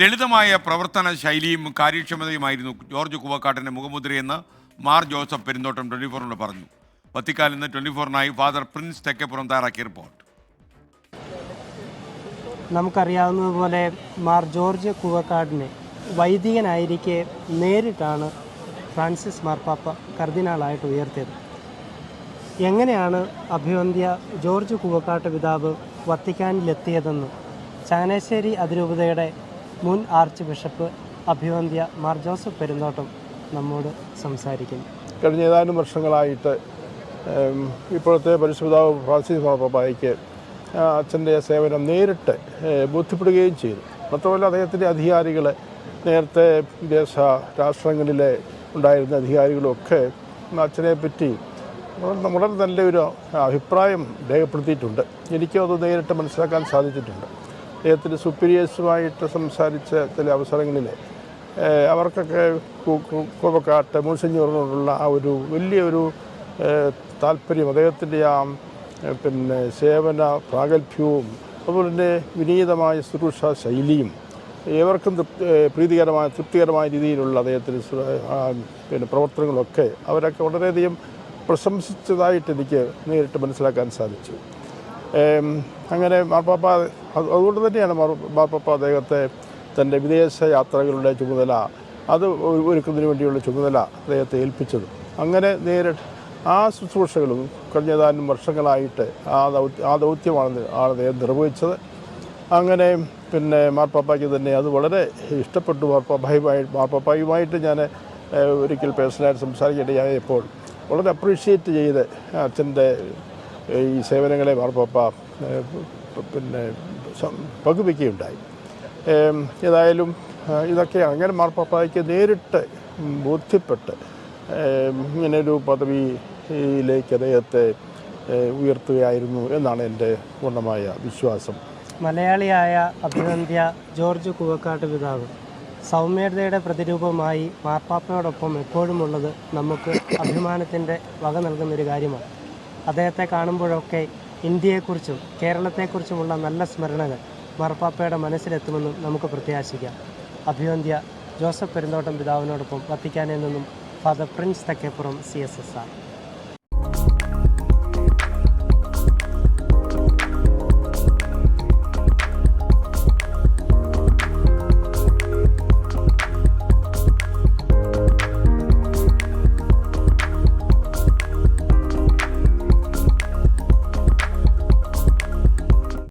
ലളിതമായ പ്രവർത്തന ശൈലിയും കാര്യക്ഷമതയുമായിരുന്നു ജോർജ് കുവക്കാട്ടിന്റെ മുഖമുദ്രയെന്ന് മാർ ജോസഫ് പെരുന്തോട്ടം ട്വന്റി ഫോറിനോട് പറഞ്ഞു. വത്തിക്കാലിൽ നിന്ന് ട്വന്റി ഫോറിനായി ഫാദർ പ്രിൻസ് തെക്കപ്പുറം തയ്യാറാക്കിയ റിപ്പോർട്ട്. നമുക്കറിയാവുന്നതുപോലെ മാർ ജോർജ് കുവക്കാടിനെ വൈദികനായിരിക്കെ നേരിട്ടാണ് ഫ്രാൻസിസ് മാർപ്പാപ്പ കർദിനാളായിട്ട് ഉയർത്തിയത്. എങ്ങനെയാണ് അഭിവന്ധ്യ ജോർജ് കുവക്കാട്ട് പിതാവ് വത്തിക്കാനിലെത്തിയതെന്ന് ചങ്ങനാശ്ശേരി അതിരൂപതയുടെ മുൻ ആർച്ച് ബിഷപ്പ് അഭിവന്ധ്യ മാർ ജോസഫ് പെരുന്തോട്ടം നമ്മോട് സംസാരിക്കും. കഴിഞ്ഞ ഏതാനും വർഷങ്ങളായിട്ട് ഇപ്പോഴത്തെ പരിശുദ്ധാവ് ഫ്രാൻസിസ് മാർപ്പാപ്പായ്ക്ക് അച്ഛന്റെ സേവനം നേരിട്ട് ബോധ്യപ്പെടുകയും ചെയ്തു. മാത്രമല്ല അദ്ദേഹത്തിന്റെ അധികാരികൾ നേരത്തെ വിദേശ രാഷ്ട്രങ്ങളിലെ ഉണ്ടായിരുന്ന അധികാരികളൊക്കെ അച്ഛനെ പറ്റി വളരെ നല്ലൊരു അഭിപ്രായം രേഖപ്പെടുത്തിയിട്ടുണ്ട്. എനിക്കും അത് നേരിട്ട് മനസ്സിലാക്കാൻ സാധിച്ചിട്ടുണ്ട്. അദ്ദേഹത്തിന്റെ സുപ്പീരിയേഴ്സുമായിട്ട് സംസാരിച്ച ചില അവസരങ്ങളിൽ അവർക്കൊക്കെ കോവക്കാട്ട് മൂസഞ്ഞൂറിനോടുള്ള ആ ഒരു വലിയൊരു താല്പര്യം അദ്ദേഹത്തിന്റെ ആ പിന്നെ സേവന പ്രാഗൽഭ്യവും അതുപോലെ തന്നെ വിനീതമായ ശുശ്രൂഷ ശൈലിയും ഏവർക്കും പ്രീതികരമായ തൃപ്തികരമായ രീതിയിലുള്ള അദ്ദേഹത്തിന്റെ പിന്നെ പ്രവർത്തനങ്ങളൊക്കെ അവരൊക്കെ വളരെയധികം പ്രശംസിച്ചതായിട്ട് എനിക്ക് നേരിട്ട് മനസ്സിലാക്കാൻ സാധിച്ചു. അങ്ങനെ മാർപ്പാപ്പ അത് അതുകൊണ്ട് തന്നെയാണ് മാർ- മാർപ്പാപ്പ അദ്ദേഹത്തെ തന്റെ വിദേശ യാത്രകളുടെ ചുമതല അത് ഒരുക്കുന്നതിന് വേണ്ടിയുള്ള ചുമതല അദ്ദേഹത്തെ ഏൽപ്പിച്ചത്. അങ്ങനെ നേരിട്ട് ആ ശുശ്രൂഷകളും കഴിഞ്ഞ ഏതാനും വർഷങ്ങളായിട്ട് ആ ദൗത്യ ആ ദൗത്യമാണ് ആണ് അദ്ദേഹം നിർവഹിച്ചത്. അങ്ങനെ പിന്നെ മാർപ്പാപ്പയ്ക്ക് തന്നെ അത് വളരെ ഇഷ്ടപ്പെട്ടു. മാർപ്പാപ്പായുമായി മാർപ്പാപ്പായുമായിട്ട് ഞാൻ ഒരിക്കൽ പേഴ്സണലായിട്ട് സംസാരിക്കേണ്ടതായപ്പോൾ വളരെ അപ്രീഷിയേറ്റ് ചെയ്ത് അച്ഛന്റെ ഈ സേവനങ്ങളെ മാർപ്പാപ്പ പിന്നെ ഏം, ഏതായാലും ഇതൊക്കെ അങ്ങനെ മാർപ്പാപ്പായ്ക്ക് നേരിട്ട് ബോധ്യപ്പെട്ട് ഇങ്ങനൊരു പദവിയിലേക്ക് അദ്ദേഹത്തെ ഉയർത്തുകയായിരുന്നു എന്നാണ് എന്റെ പൂർണമായ വിശ്വാസം. മലയാളിയായ അഭിനന്ദ്യ ജോർജ് കുവക്കാട്ട് പിതാവ്. സൗമ്യതയുടെ പ്രതിരൂപമായി മാർപ്പാപ്പയോടൊപ്പം എപ്പോഴുമുള്ളത് നമുക്ക് അഭിമാനത്തിന്റെ വക നൽകുന്നൊരു കാര്യമാണ്. അദ്ദേഹത്തെ കാണുമ്പോഴൊക്കെ ഇന്ത്യയെക്കുറിച്ചും കേരളത്തെക്കുറിച്ചുമുള്ള നല്ല സ്മരണകൾ മാർപ്പാപ്പയുടെ മനസ്സിലെത്തുമെന്നും നമുക്ക് പ്രത്യാശിക്കാം. അഭിവന്ധ്യ ജോസഫ് പെരുന്തോട്ടം പിതാവിനോടൊപ്പം വത്തിക്കാനിൽ നിന്നും father Prince Thekkeppuram C S S R.